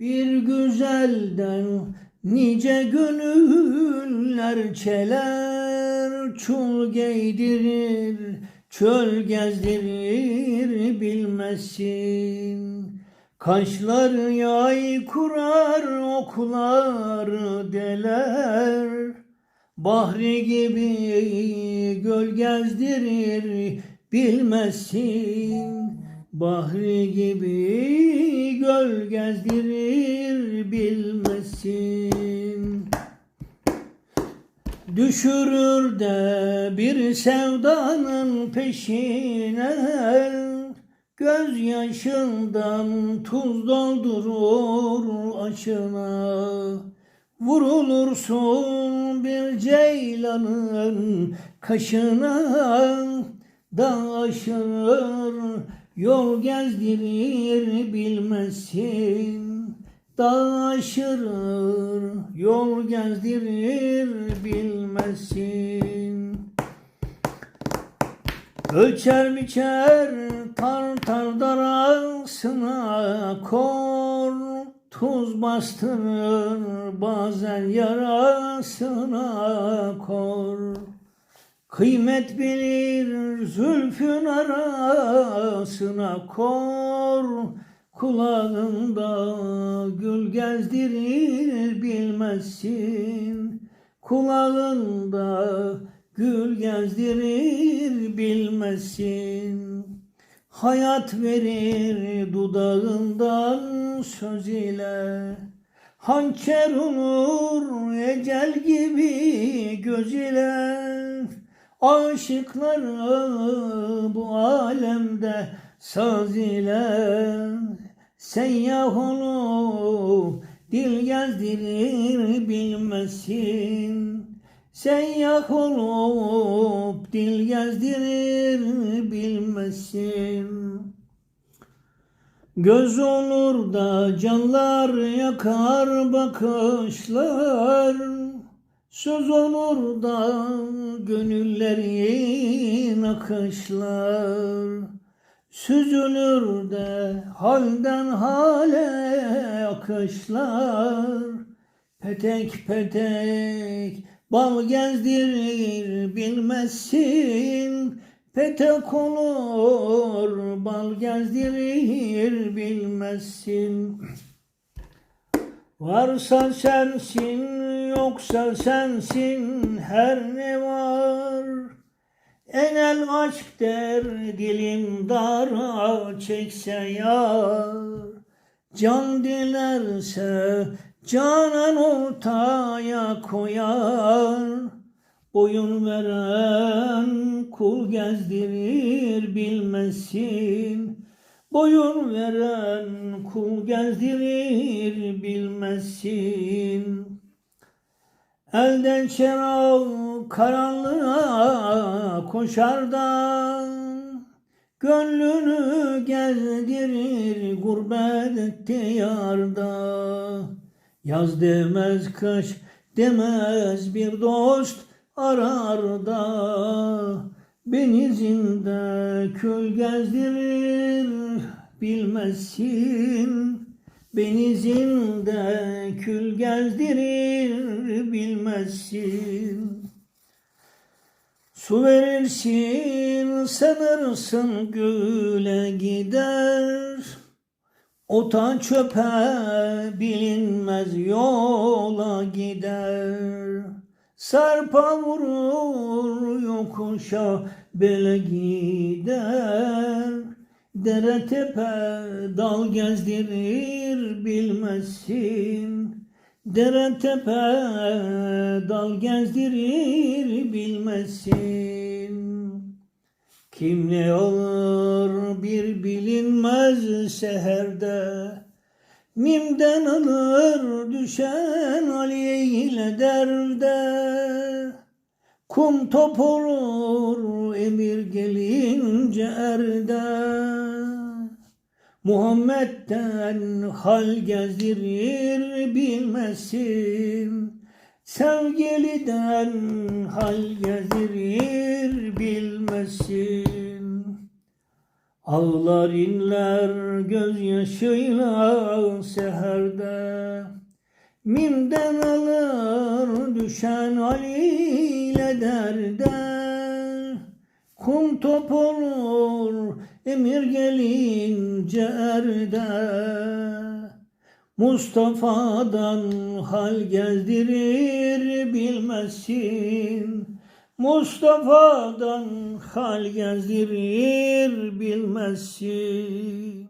Bir güzelden nice gönüller çeler. Çul giydirir, çöl gezdirir bilmezsin Kaşlar yay kurar, oklar deler. Bahri gibi göl gezdirir bilmezsin Bahri gibi göl gezdirir bilmezsin Düşürür de bir sevdanın peşine. Gözyaşından tuz doldurur aşına Vurulursun bir ceylanın kaşına. Da aşır yol gezdirir bilmezsin Da aşırır yol gezdirir bilmezsin Ölçer biçer tartar darasına kor. Tuz bastırır bazen yarasına kor Kıymet bilir zülfün arasına kor. Kulağında gül gezdirir bilmezsin. Kulağında gül gezdirir bilmezsin. Hayat verir dudağından söz ile. Hançer olur ecel gibi göz ile Aşıkları bu alemde saz ile Seyyah dil gezdirir bilmezsin Seyyah olup dil gezdirir bilmezsin Göz olur da canlar yakar bakışlar Söz olur da gönüllerin akışlar. Süzülür de halden hale akışlar. Petek petek bal gezdirir bilmezsin. Petek olur bal gezdirir bilmezsin Varsa sensin yoksa sensin her ne var? Enel aşk der dilim dara çekse yar. Can dilerse canan ortaya koyar. Boyun veren kul gezdirir bilmesin Boyun veren kul gezdirir bilmesin. Elden çerav karanlığa koşar da Gönlünü gezdirir gurbet diyarda Yaz demez kış demez bir dost arar da. Benizinde kül gezdirir bilmezsin. Benizinde kül gezdirir bilmezsin. Su verirsin sanırsın güle gider. Ota çöpe bilinmez yola gider. Sarpa vurur yokuşa bele gider Dere tepe dal gezdirir bilmezsin. Dere tepe dal gezdirir bilmezsin. Kim ne olur bir bilinmez seherde. Mimden alır düşen Ali ile derde. Kum top olur emir gelince erde Muhammed'den hal gezdirir bilmesin. Sevgiliden hal gezdirir bilmesin. Ağlar inler gözyaşıyla seherde. Mimden alır düşen Ali ile derde Kum top olur emir gelince erde. Mustafa'dan hal gezdirir bilmezsin. Mustafa'dan hal gezdirir bilmezsin